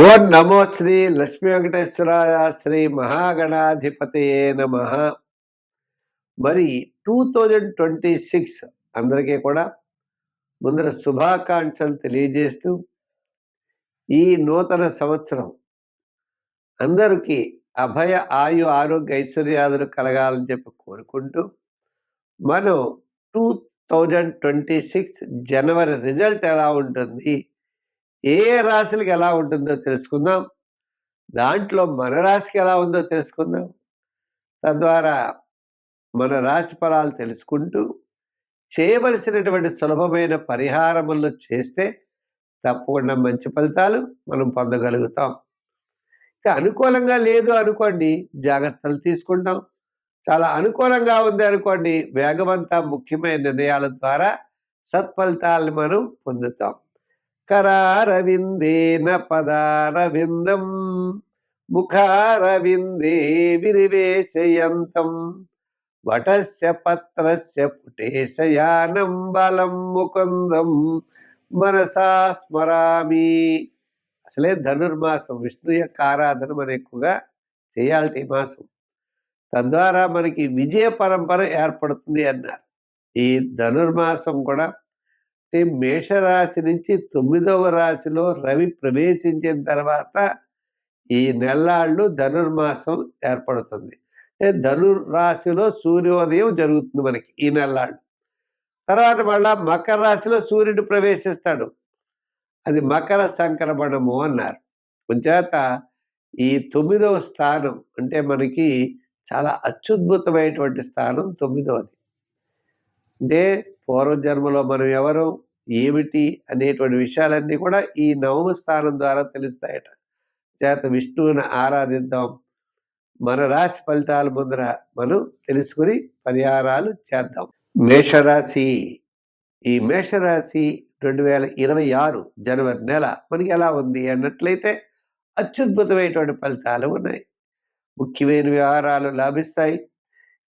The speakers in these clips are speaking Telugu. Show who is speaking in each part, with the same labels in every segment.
Speaker 1: ఓం నమో శ్రీ లక్ష్మీ వెంకటేశ్వరాయ శ్రీ మహాగణాధిపతయే నమ. మరి టూ థౌజండ్ ట్వంటీ సిక్స్ అందరికీ కూడా ముందర శుభాకాంక్షలు తెలియజేస్తూ ఈ నూతన సంవత్సరం అందరికీ అభయ ఆయు ఆరోగ్య ఐశ్వర్యాదులు కలగాలని చెప్పి కోరుకుంటూ మనం టూ థౌజండ్ ట్వంటీ సిక్స్ జనవరి రిజల్ట్ ఎలా ఉంటుంది? ఏ రాశులకు ఎలా ఉంటుందో తెలుసుకుందాం. దాంట్లో మన రాశికి ఎలా ఉందో తెలుసుకుందాం. తద్వారా మన రాశి ఫలాలు తెలుసుకుంటూ చేయవలసినటువంటి సులభమైన పరిహారములు చేస్తే తప్పకుండా మంచి ఫలితాలు మనం పొందగలుగుతాం. ఇక అనుకూలంగా లేదు అనుకోండి జాగ్రత్తలు తీసుకుంటాం. చాలా అనుకూలంగా ఉంది అనుకోండి వేగవంత ముఖ్యమైన నిర్ణయాల ద్వారా సత్ఫలితాలను మనం పొందుతాం. కరారవిందేన పదారవిందం ముఖారవిందే విరివేశయంతం వటస్య పత్రస్య పుటేశయానం బలం ముకుందం మనసా స్మరామి. అసలే ధనుర్మాసం విష్ణు యొక్క ఆరాధన మనం ఎక్కువగా చేయాలి ఈ మాసం. తద్వారా మనకి విజయ పరంపర ఏర్పడుతుంది అన్నారు. ఈ ధనుర్మాసం కూడా అంటే మేషరాశి నుంచి తొమ్మిదవ రాశిలో రవి ప్రవేశించిన తర్వాత ఈ నెల్లాళ్ళు ధనుర్మాసం ఏర్పడుతుంది. ధనుర్రాశిలో సూర్యోదయం జరుగుతుంది మనకి ఈ నెల్లాళ్ళు. తర్వాత మళ్ళా మకర రాశిలో సూర్యుడు ప్రవేశిస్తాడు. అది మకర సంక్రమణము అన్నారు. కొంచేత ఈ తొమ్మిదవ స్థానం అంటే మనకి చాలా అత్యుద్భుతమైనటువంటి స్థానం తొమ్మిదవది. అంటే పూర్వజన్మలో మనం ఎవరు ఏమిటి అనేటువంటి విషయాలన్నీ కూడా ఈ నవమ స్థానం ద్వారా తెలుస్తాయట. చేత విష్ణువుని ఆరాధిద్దాం. మన రాశి ఫలితాల ముందర మనం తెలుసుకుని పరిహారాలు చేద్దాం. మేషరాశి. ఈ మేషరాశి రెండు వేల ఇరవై ఆరు జనవరి నెల మనకి ఎలా ఉంది అన్నట్లయితే అత్యద్భుతమైనటువంటి ఫలితాలు ఉన్నాయి. ముఖ్యమైన వ్యవహారాలు లాభిస్తాయి.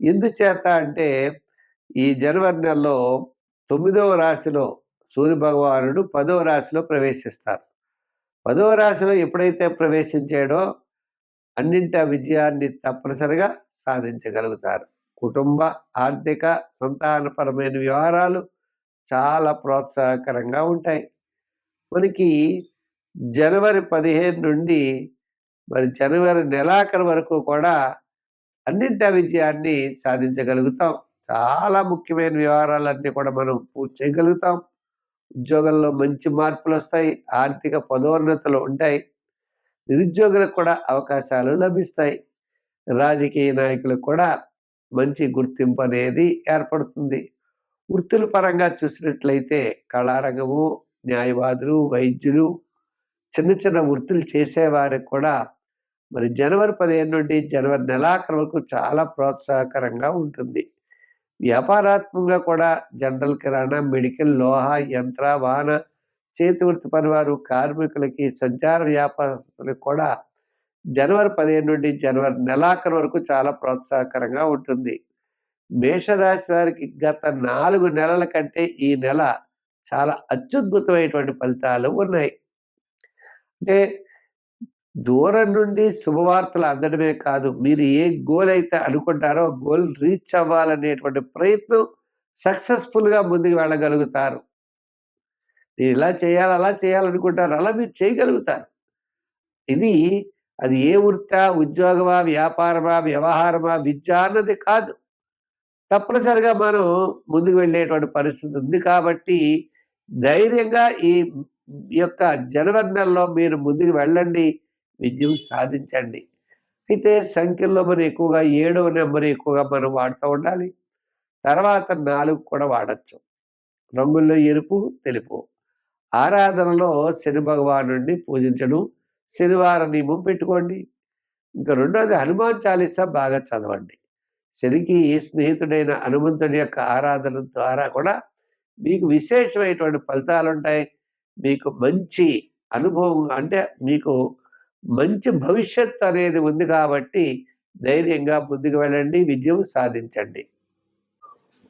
Speaker 1: ఎందుచేత అంటే ఈ జనవరి నెలలో తొమ్మిదవ రాశిలో సూర్య భగవానుడు పదవ రాశిలో ప్రవేశిస్తారు. పదవ రాశిలో ఎప్పుడైతే ప్రవేశించాడో అన్నింటి విజయాన్ని తప్పనిసరిగా సాధించగలుగుతారు. కుటుంబ ఆర్థిక సంతానపరమైన వ్యవహారాలు చాలా ప్రోత్సాహకరంగా ఉంటాయి. మనకి జనవరి పదిహేను నుండి మరి జనవరి నెలాఖరు వరకు కూడా అన్నింటి విజయాన్ని సాధించగలుగుతాం. చాలా ముఖ్యమైన వ్యవహారాలన్నీ కూడా మనం పూర్తి చేయగలుగుతాం. ఉద్యోగంలో మంచి మార్పులు వస్తాయి ఆర్థిక పదోన్నతులు ఉంటాయి నిరుద్యోగులకు కూడా అవకాశాలు లభిస్తాయి. రాజకీయ నాయకులకు కూడా మంచి గుర్తింపు అనేది ఏర్పడుతుంది. వృత్తుల పరంగా చూసినట్లయితే కళారంగము న్యాయవాదులు వైద్యులు చిన్న చిన్న వృత్తులు చేసేవారికి కూడా మరి జనవరి పదిహేను నుండి జనవరి నెలాఖరు వరకు చాలా ప్రోత్సాహకరంగా ఉంటుంది. వ్యాపారాత్మకంగా కూడా జనరల్ కిరాణా మెడికల్ లోహ యంత్ర వాహన చేతి వృత్తి పనివారు కార్మికులకి సంచార వ్యాపారస్తులకు కూడా జనవరి పదిహేను నుండి జనవరి నెలాఖరు వరకు చాలా ప్రోత్సాహకరంగా ఉంటుంది. మేషరాశి వారికి గత నాలుగు నెలల కంటే ఈ నెల చాలా అత్యద్భుతమైనటువంటి ఫలితాలు ఉన్నాయి. అంటే దూరం నుండి శుభవార్తలు అందడమే కాదు మీరు ఏ గోల్ అయితే అనుకుంటారో గోల్ రీచ్ అవ్వాలనేటువంటి ప్రయత్నం సక్సెస్ఫుల్గా ముందుకు వెళ్ళగలుగుతారు. నేను ఇలా చేయాలి అలా చేయాలనుకుంటారు అలా మీరు చేయగలుగుతారు. ఇది అది ఏ వృత్తా ఉద్యోగమా వ్యాపారమా వ్యవహారమా విద్య అన్నది కాదు. తప్పనిసరిగా మనం ముందుకు వెళ్ళేటువంటి పరిస్థితి ఉంది కాబట్టి ధైర్యంగా ఈ యొక్క జనవరి నెలలో మీరు ముందుకు వెళ్ళండి. విజయం సాధించండి. అయితే సంఖ్యల్లో మనం ఎక్కువగా ఏడవ నెంబర్ ఎక్కువగా మనం వాడుతూ ఉండాలి. తర్వాత నాలుగు కూడా వాడచ్చు. రంగుల్లో ఎరుపు తెలుపు. ఆరాధనలో శని భగవాను పూజించడం శనివార నియమం పెట్టుకోండి. ఇంకా రెండోది హనుమాన్ చాలీసా బాగా చదవండి. శనికి స్నేహితుడైన హనుమంతుడి యొక్క ఆరాధన ద్వారా కూడా మీకు విశేషమైనటువంటి ఫలితాలు ఉంటాయి మీకు మంచి అనుభవం అంటే మీకు మంచి భవిష్యత్తు అనేది ఉంది కాబట్టి ధైర్యంగా ముందుకు వెళ్ళండి విజయం సాధించండి.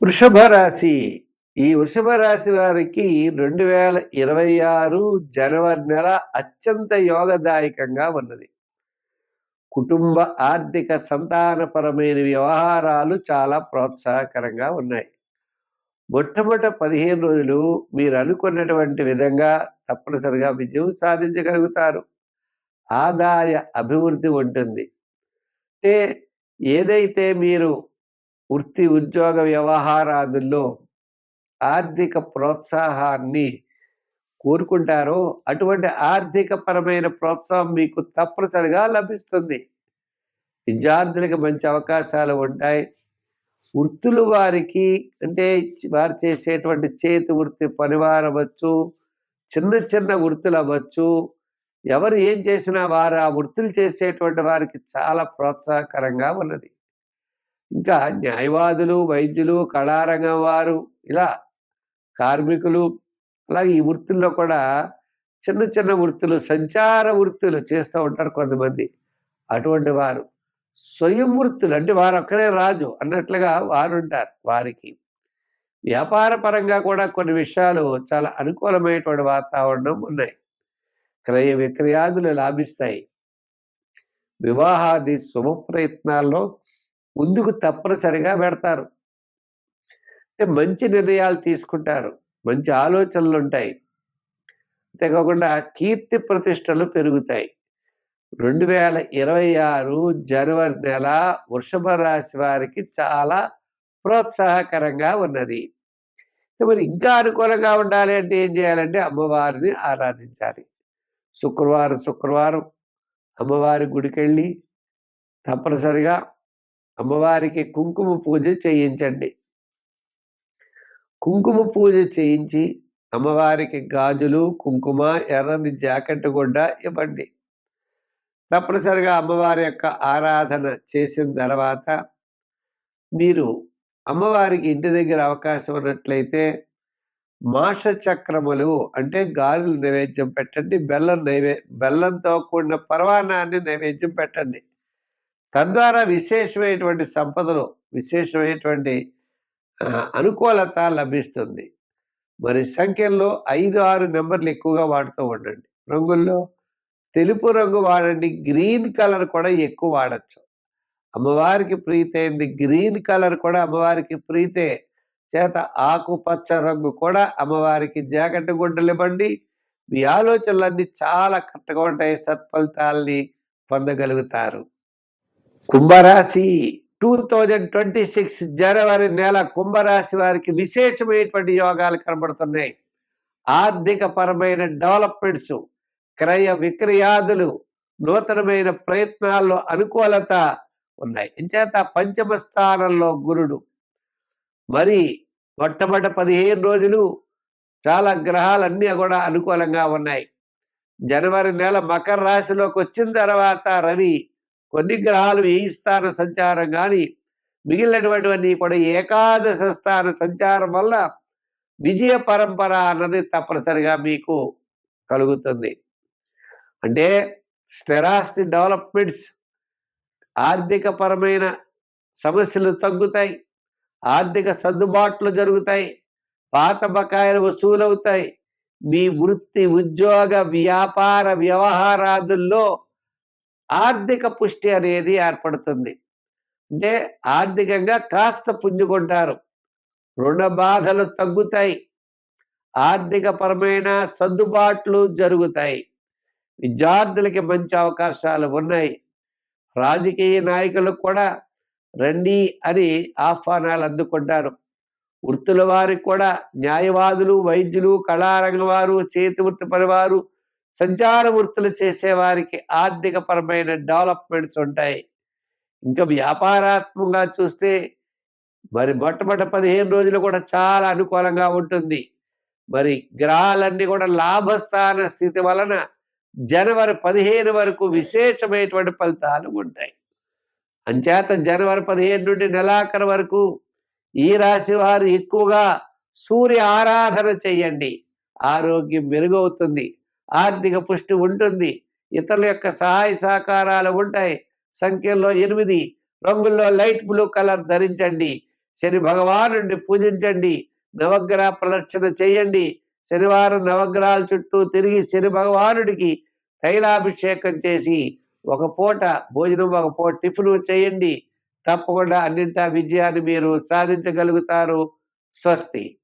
Speaker 1: వృషభ రాశి. ఈ వృషభ రాశి వారికి రెండు వేల ఇరవై ఆరు జనవరి నెల అత్యంత యోగదాయకంగా ఉన్నది. కుటుంబ ఆర్థిక సంతానపరమైన వ్యవహారాలు చాలా ప్రోత్సాహకరంగా ఉన్నాయి. మొట్టమొదట పదిహేను రోజులు మీరు అనుకున్నటువంటి విధంగా తప్పనిసరిగా విజయం సాధించగలుగుతారు. ఆదాయ అభివృద్ధి ఉంటుంది. అంటే ఏదైతే మీరు వృత్తి ఉద్యోగ వ్యవహారాదుల్లో ఆర్థిక ప్రోత్సాహాన్ని కోరుకుంటారో అటువంటి ఆర్థిక పరమైన ప్రోత్సాహం మీకు తప్పనిసరిగా లభిస్తుంది. విద్యార్థులకు మంచి అవకాశాలు ఉంటాయి. వృత్తులు వారికి అంటే వారు చేసేటువంటి చేతి వృత్తి పనివారవచ్చు చిన్న చిన్న వృత్తులు అవ్వచ్చు ఎవరు ఏం చేసినా వారు ఆ వృత్తులు చేసేటువంటి వారికి చాలా ప్రోత్సాహకరంగా ఉన్నది. ఇంకా న్యాయవాదులు వైద్యులు కళారంగం వారు ఇలా కార్మికులు అలాగే ఈ వృత్తుల్లో కూడా చిన్న చిన్న వృత్తులు సంచార వృత్తులు చేస్తూ ఉంటారు కొంతమంది. అటువంటి వారు. స్వయం వృత్తులు అంటే వారు ఒక్కరే రాజు అన్నట్లుగా వారు ఉంటారు వారికి. వ్యాపార పరంగా కూడా కొన్ని విషయాలు చాలా అనుకూలమైనటువంటి వాతావరణం ఉన్నాయి. క్రయ విక్రయాదులు లాభిస్తాయి. వివాహాది శుభ ప్రయత్నాల్లో ముందుకు తప్పనిసరిగా పెడతారు. అంటే మంచి నిర్ణయాలు తీసుకుంటారు. మంచి ఆలోచనలు ఉంటాయి అంతేకాకుండా కీర్తి ప్రతిష్టలు పెరుగుతాయి. రెండు వేల ఇరవై ఆరు జనవరి నెల వృషభ రాశి వారికి చాలా ప్రోత్సాహకరంగా ఉన్నది. మరి ఇంకా అనుకూలంగా ఉండాలి అంటే ఏం చేయాలంటే అమ్మవారిని ఆరాధించాలి. శుక్రవారం శుక్రవారం అమ్మవారి గుడికెళ్ళి తప్పనిసరిగా అమ్మవారికి కుంకుమ పూజ చేయించండి. కుంకుమ పూజ చేయించి అమ్మవారికి గాజులు కుంకుమ ఎర్రని జాకెట్ గుడ్డ ఇవ్వండి. తప్పనిసరిగా అమ్మవారి యొక్క ఆరాధన చేసిన తర్వాత మీరు అమ్మవారికి ఇంటి దగ్గర అవకాశం ఉన్నట్లయితే మాష చక్రములు అంటే గాలులు నైవేద్యం పెట్టండి బెల్లం నైవే బెల్లంతో కూడిన పర్వాణాన్ని నైవేద్యం పెట్టండి. తద్వారా విశేషమైనటువంటి సంపదలు విశేషమైనటువంటి అనుకూలత లభిస్తుంది. మరి సంఖ్యల్లో ఐదు ఆరు నెంబర్లు ఎక్కువగా వాడుతూ ఉండండి. రంగుల్లో తెలుపు రంగు వాడండి గ్రీన్ కలర్ కూడా ఎక్కువ వాడచ్చు. అమ్మవారికి ప్రీతైంది గ్రీన్ కలర్ కూడా అమ్మవారికి ప్రీతే. చేత ఆకుపచ్చ రంగు కూడా అమ్మవారికి జాకెట్ గుడ్డలు ఇవ్వండి. మీ ఆలోచనలన్నీ చాలా కరెక్ట్గా ఉంటాయి. సత్ఫలితాల్ని పొందగలుగుతారు. కుంభరాశి టూ థౌజండ్ ట్వంటీ సిక్స్ జనవరి నెల కుంభరాశి వారికి విశేషమైనటువంటి యోగాలు కనబడుతున్నాయి. ఆర్థిక పరమైన డెవలప్మెంట్స్ క్రయ విక్రయాదులు నూతనమైన ప్రయత్నాల్లో అనుకూలత ఉన్నాయి. ఇంచేత పంచమ స్థానంలో గురుడు మరి మొట్టమొదట పదిహేను రోజులు చాలా గ్రహాలన్నీ కూడా అనుకూలంగా ఉన్నాయి. జనవరి నెల మకర రాశిలోకి వచ్చిన తర్వాత రవి కొన్ని గ్రహాలు ఏ స్థాన సంచారం కానీ మిగిలినటువంటివన్నీ కూడా ఏకాదశ స్థాన సంచారం వల్ల విజయ పరంపర అన్నది తప్పనిసరిగా మీకు కలుగుతుంది. అంటే స్థిరాస్తి డెవలప్మెంట్స్ ఆర్థిక పరమైన సమస్యలు తగ్గుతాయి. ఆర్థిక సర్దుబాట్లు జరుగుతాయి. పాత బకాయిలు వసూలవుతాయి. మీ వృత్తి ఉద్యోగ వ్యాపార వ్యవహారాదుల్లో ఆర్థిక పుష్టి అనేది ఏర్పడుతుంది. అంటే ఆర్థికంగా కాస్త పుంజుకుంటారు. రుణ బాధలు తగ్గుతాయి. ఆర్థిక పరమైన సర్దుబాట్లు జరుగుతాయి. విద్యార్థులకి మంచి అవకాశాలు ఉన్నాయి. రాజకీయ నాయకులకు కూడా రండి అని ఆహ్వానాలు అందుకుంటారు. వృత్తుల వారికి కూడా న్యాయవాదులు వైద్యులు కళారంగ వారు చేతి వృత్తి పనివారు సంచార వృత్తులు చేసేవారికి ఆర్థిక పరమైన డెవలప్మెంట్స్ ఉంటాయి. ఇంకా వ్యాపారాత్మకంగా చూస్తే మరి మొట్టమొదటి పదిహేను రోజులు కూడా చాలా అనుకూలంగా ఉంటుంది. మరి గ్రహాలన్నీ కూడా లాభస్థాన స్థితి వలన జనవరి పదిహేను వరకు విశేషమైనటువంటి ఫలితాలు ఉంటాయి. అంచేత జనవరి పదిహేను నుండి నెలాఖరు వరకు ఈ రాశి వారు ఎక్కువగా సూర్య ఆరాధన చేయండి. ఆరోగ్యం మెరుగవుతుంది. ఆర్థిక పుష్టి ఉంటుంది. ఇతరుల యొక్క సహాయ సహకారాలు ఉంటాయి. సంఖ్యలో ఎనిమిది రంగుల్లో లైట్ బ్లూ కలర్ ధరించండి. శని భగవానుడిని పూజించండి. నవగ్రహ ప్రదక్షిణ చేయండి. శనివారం నవగ్రహాల చుట్టూ తిరిగి శని భగవానుడికి తైలాభిషేకం చేసి ఒక పూట భోజనం ఒక పూట టిఫిన్ చేయండి. తప్పకుండా అన్నింటా విజయాన్ని మీరు సాధించగలుగుతారు. స్వస్తి.